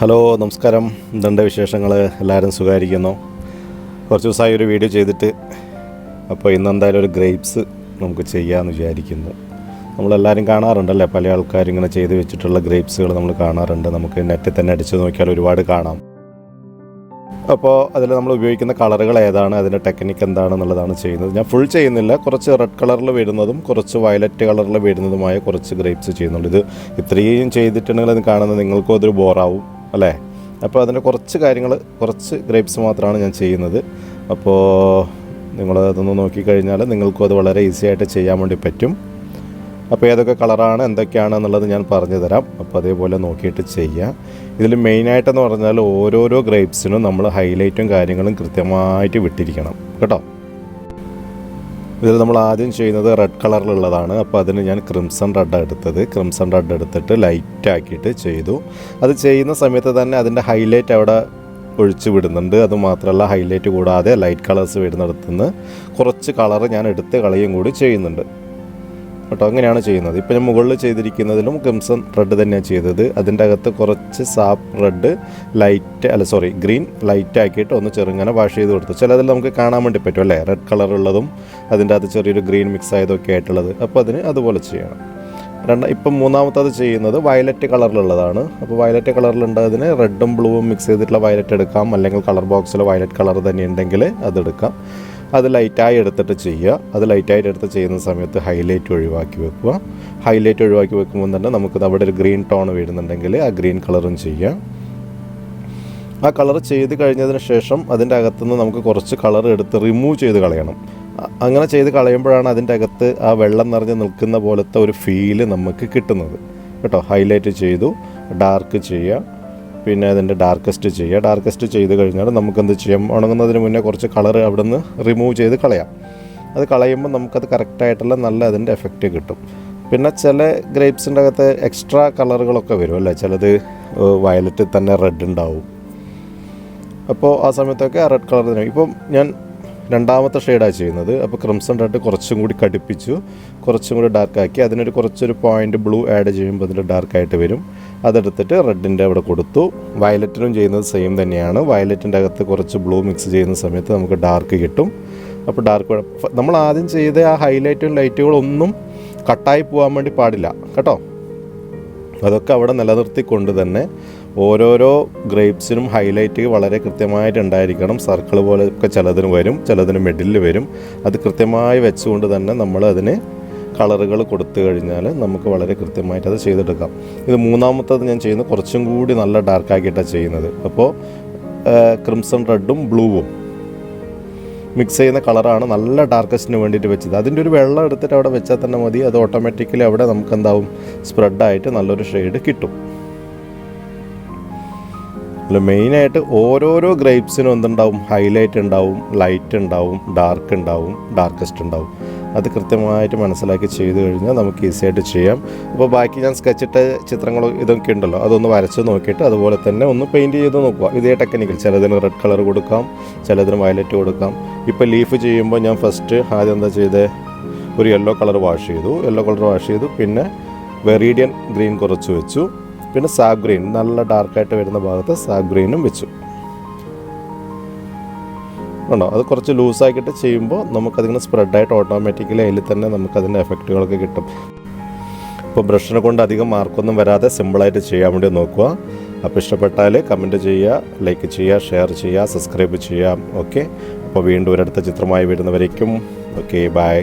Hello നമസ്കാരം. എന്തുണ്ട് വിശേഷങ്ങൾ എല്ലാവരും സുഖമായിരിക്കുന്നു. കുറച്ച് ദിവസമായി ഒരു വീഡിയോ ചെയ്തിട്ട് അപ്പോൾ ഇന്ന് എന്തായാലും ഒരു ഗ്രേപ്സ് നമുക്ക് ചെയ്യാമെന്ന് വിചാരിക്കുന്നു. നമ്മളെല്ലാവരും കാണാറുണ്ടല്ലേ? പല ആൾക്കാരും ഇങ്ങനെ ചെയ്ത് വെച്ചിട്ടുള്ള ഗ്രേപ്സുകൾ നമ്മൾ കാണാറുണ്ട്. നമുക്ക് നെറ്റിൽ തന്നെ അടിച്ച് നോക്കിയാൽ ഒരുപാട് കാണാം. അപ്പോൾ അതിൽ നമ്മൾ ഉപയോഗിക്കുന്ന കളറുകൾ ഏതാണ്? അതിന്റെ ടെക്നിക്ക് എന്താണെന്നുള്ളതാണ് ചെയ്യുന്നത്. ഞാൻ ഫുൾ ചെയ്യുന്നില്ല. കുറച്ച് റെഡ് കളറിൽ വരുന്നതും കുറച്ച് വയലറ്റ് കളറിൽ വരുന്നതുമായ കുറച്ച് ഗ്രേപ്സ് ചെയ്യുന്നുണ്ട്. ഇത് ഇത്രയും ചെയ്തിട്ടുണ്ടെങ്കിൽ അത് കാണുന്നത് നിങ്ങൾക്കും അതൊരു ബോറാവും അല്ലേ? അപ്പോൾ അതിന്റെ കുറച്ച് കാര്യങ്ങൾ കുറച്ച് ഗ്രേപ്സ് മാത്രമാണ് ഞാൻ ചെയ്യുന്നത്. അപ്പോൾ നിങ്ങൾ അതൊന്ന് നോക്കിക്കഴിഞ്ഞാൽ നിങ്ങൾക്കും അത് വളരെ ഈസി ആയിട്ട് ചെയ്യാൻ വേണ്ടി പറ്റും. അപ്പോൾ ഏതൊക്കെ കളറാണ് എന്തൊക്കെയാണ് എന്നുള്ളത് ഞാൻ പറഞ്ഞു തരാം. അപ്പോൾ അതേപോലെ നോക്കിയിട്ട് ചെയ്യാം. ഇതിൽ മെയിനായിട്ടെന്ന് പറഞ്ഞാൽ ഓരോരോ ഗ്രേപ്സിനും നമ്മൾ ഹൈലൈറ്റും കാര്യങ്ങളും കൃത്യമായിട്ട് വിട്ടിരിക്കണം. കേട്ടോ? ഇതിൽ നമ്മൾ ആദ്യം ചെയ്യുന്നത് റെഡ് കളറിലുള്ളതാണ് അപ്പോൾ അതിന് ഞാൻ ക്രിംസൺ റെഡ് എടുത്തത്. ക്രിംസൺ റെഡ് എടുത്തിട്ട് ലൈറ്റാക്കിയിട്ട് ചെയ്തു. അത് ചെയ്യുന്ന സമയത്ത് തന്നെ അതിന്റെ ഹൈലൈറ്റ് അവിടെ ഒഴിച്ചു വിടുന്നുണ്ട്. അത് മാത്രമല്ല ഹൈലൈറ്റ് കൂടാതെ ലൈറ്റ് കളേഴ്സ് വരുന്നിടത്തുനിന്ന് കുറച്ച് കളർ ഞാൻ എടുത്ത് കളയും കൂടി ചെയ്യുന്നുണ്ട്. കേട്ടോ അങ്ങനെയാണ് ചെയ്യുന്നത്. ഇപ്പം ഞാൻ മുകളിൽ ചെയ്തിരിക്കുന്നതിലും ക്രിംസൺ റെഡ് തന്നെയാണ് ചെയ്തത്. അതിന്റെ അകത്ത് കുറച്ച് സാപ്പ് റെഡ് ലൈറ്റ് അല്ല സോറി ഗ്രീൻ ലൈറ്റ് ആക്കിയിട്ട് ഒന്ന് ചെറുങ്ങനെ വാഷ് ചെയ്ത് കൊടുത്തു. ചിലതിൽ നമുക്ക് കാണാൻ വേണ്ടി പറ്റും അല്ലേ? റെഡ് കളറുള്ളതും അതിന്റെ അകത്ത് ചെറിയൊരു ഗ്രീൻ മിക്സ് ആയതൊക്കെ ആയിട്ടുള്ളത്. അപ്പോൾ അതിന് അതുപോലെ ചെയ്യണം. രണ്ട് ഇപ്പം മൂന്നാമത്തത് ചെയ്യുന്നത് വയലറ്റ് കളറിലുള്ളതാണ് അപ്പോൾ വയലറ്റ് കളറിലുണ്ടതിന് റെഡും ബ്ലൂവും മിക്സ് ചെയ്തിട്ടുള്ള വയലറ്റ് എടുക്കാം. അല്ലെങ്കിൽ കളർ ബോക്സിൽ വയലറ്റ് കളർ തന്നെ ഉണ്ടെങ്കിൽ അതെടുക്കാം അത് ലൈറ്റായി എടുത്തിട്ട് ചെയ്യുക. അത് ലൈറ്റായിട്ട് എടുത്ത് ചെയ്യുന്ന സമയത്ത് ഹൈലൈറ്റ് ഒഴിവാക്കി വെക്കുക. ഹൈലൈറ്റ് ഒഴിവാക്കി വെക്കുമ്പോൾ തന്നെ നമുക്ക് അവിടെ ഒരു ഗ്രീൻ ടോൺ വരുന്നുണ്ടെങ്കിൽ ആ ഗ്രീൻ കളറും ചെയ്യാം. ആ കളർ ചെയ്ത് കഴിഞ്ഞതിന് ശേഷം അതിന്റെ അകത്തുനിന്ന് നമുക്ക് കുറച്ച് കളർ എടുത്ത് റിമൂവ് ചെയ്ത് കളയണം. അങ്ങനെ ചെയ്ത് കളയുമ്പോഴാണ് അതിന്റെ അകത്ത് ആ വെള്ളം നിറഞ്ഞ് നിൽക്കുന്ന പോലത്തെ ഒരു ഫീൽ നമുക്ക് കിട്ടുന്നത്. കേട്ടോ ഹൈലൈറ്റ് ചെയ്തു ഡാർക്ക് ചെയ്യുക. പിന്നെ അതിന്റെ ഡാർക്കസ്റ്റ് ചെയ്യുക. ഡാർക്കസ്റ്റ് ചെയ്ത് കഴിഞ്ഞാൽ നമുക്കെന്ത് ചെയ്യാം? ഉണങ്ങുന്നതിന് മുന്നേ കുറച്ച് കളർ അവിടെ നിന്ന് റിമൂവ് ചെയ്ത് കളയാം. അത് കളയുമ്പോൾ നമുക്കത് കറക്റ്റായിട്ടുള്ള നല്ല അതിന്റെ എഫക്റ്റ് കിട്ടും. പിന്നെ ചില ഗ്രേപ്സിന്റെ അകത്ത് എക്സ്ട്രാ കളറുകളൊക്കെ വരും അല്ലേ? ചിലത് വയലറ്റ് തന്നെ റെഡ് ഉണ്ടാവും. അപ്പോൾ ആ സമയത്തൊക്കെ ആ റെഡ് കളർ തന്നെ. ഇപ്പം ഞാൻ രണ്ടാമത്തെ ഷെയ്ഡാണ് ചെയ്യുന്നത്. അപ്പോൾ ക്രിംസൺ റെഡ് കുറച്ചും കൂടി കടുപ്പിച്ചു. കുറച്ചും കൂടി ഡാർക്കാക്കി അതിനൊരു കുറച്ചൊരു പോയിന്റ് ബ്ലൂ ആഡ് ചെയ്യുമ്പോൾ അതിൽ ഡാർക്കായിട്ട് വരും. അതെടുത്തിട്ട് റെഡിന്റെ അവിടെ കൊടുത്തു. വയലറ്റിനും ചെയ്യുന്നത് സെയിം തന്നെയാണ്. വയലറ്റിന്റെ അകത്ത് കുറച്ച് ബ്ലൂ മിക്സ് ചെയ്യുന്ന സമയത്ത് നമുക്ക് ഡാർക്ക് കിട്ടും. അപ്പോൾ ഡാർക്ക് നമ്മൾ ആദ്യം ചെയ്ത ആ ഹൈലൈറ്റും ലൈറ്റുകളൊന്നും കട്ടായി പോകാൻ വേണ്ടി പാടില്ല. കേട്ടോ? അതൊക്കെ അവിടെ നിലനിർത്തിക്കൊണ്ട് തന്നെ ഓരോരോ ഗ്രേപ്സിനും ഹൈലൈറ്റ് വളരെ കൃത്യമായിട്ട് ഉണ്ടായിരിക്കണം സർക്കിൾ പോലെ ഒക്കെ ചിലതിന് വരും ചിലതിന് മിഡിലിൽ വരും. അത് കൃത്യമായി വെച്ചുകൊണ്ട് തന്നെ നമ്മൾ അതിന് കളറുകൾ കൊടുത്തു കഴിഞ്ഞാൽ നമുക്ക് വളരെ കൃത്യമായിട്ട് അത് ചെയ്തെടുക്കാം. ഇത് മൂന്നാമത്തത് ഞാൻ ചെയ്യുന്നത് കുറച്ചും കൂടി നല്ല ഡാർക്കാക്കിയിട്ടാണ് ചെയ്യുന്നത്. അപ്പോൾ ക്രിംസൺ റെഡും ബ്ലൂവും. മിക്സ് ചെയ്യുന്ന കളറാണ് നല്ല ഡാർക്കസ്റ്റിന് വേണ്ടിയിട്ട് വെച്ചത്. അതിന്റെ ഒരു വെള്ളം എടുത്തിട്ട് അവിടെ വെച്ചാൽ തന്നെ മതി. അത് ഓട്ടോമാറ്റിക്കലി അവിടെ നമുക്ക് എന്താവും സ്പ്രെഡായിട്ട് നല്ലൊരു ഷെയ്ഡ് കിട്ടും. അല്ല മെയിനായിട്ട് ഓരോരോ ഗ്രേപ്സിനും എന്തുണ്ടാവും? ഹൈലൈറ്റ് ഉണ്ടാവും ലൈറ്റ് ഉണ്ടാവും ഡാർക്ക് ഉണ്ടാവും ഡാർക്കസ്റ്റ് ഉണ്ടാവും. അത് കൃത്യമായിട്ട് മനസ്സിലാക്കി ചെയ്തു കഴിഞ്ഞാൽ നമുക്ക് ഈസി ആയിട്ട് ചെയ്യാം. അപ്പോൾ ബാക്കി ഞാൻ സ്കെച്ചിട്ട ചിത്രങ്ങൾ ഇതൊക്കെ ഉണ്ടല്ലോ അതൊന്ന് വരച്ച് നോക്കിയിട്ട് അതുപോലെ തന്നെ ഒന്ന് പെയിന്റ് ചെയ്ത് നോക്കുക. ഇതേ ടെക്നിക്കിൽ ചിലതിന് റെഡ് കളർ കൊടുക്കാം ചിലതിന് വയലറ്റ് കൊടുക്കാം. ഇപ്പോൾ ലീഫ് ചെയ്യുമ്പോൾ ഞാൻ ഫസ്റ്റ് ആദ്യം എന്താ ചെയ്തത് ഒരു യെല്ലോ കളർ വാഷ് ചെയ്തു. യെല്ലോ കളർ വാഷ് ചെയ്തു. പിന്നെ വെറീഡിയൻ ഗ്രീൻ കുറച്ച് വെച്ചു. പിന്നെ സാഗ് ഗ്രീൻ നല്ല ഡാർക്കായിട്ട് വരുന്ന ഭാഗത്ത് സാഗ് ഗ്രീനും വെച്ചു. ഉണ്ടോ? അത് കുറച്ച് ലൂസാക്കിയിട്ട് ചെയ്യുമ്പോൾ നമുക്കതിങ്ങനെ സ്പ്രെഡായിട്ട് ഓട്ടോമാറ്റിക്കലി അതിൽ തന്നെ നമുക്കതിന്റെ എഫക്റ്റുകളൊക്കെ കിട്ടും. ഇപ്പോൾ ബ്രഷിനെ കൊണ്ട് അധികം മാർക്കൊന്നും വരാതെ സിമ്പിളായിട്ട് ചെയ്യാൻ വേണ്ടി നോക്കുക. അപ്പോൾ ഇഷ്ടപ്പെട്ടാൽ കമന്റ് ചെയ്യുക ലൈക്ക് ചെയ്യുക ഷെയർ ചെയ്യുക സബ്സ്ക്രൈബ് ചെയ്യാം ഓക്കെ? അപ്പോൾ വീണ്ടും ഒരടുത്ത ചിത്രമായി വരുന്നവരേക്കും. Okay bye.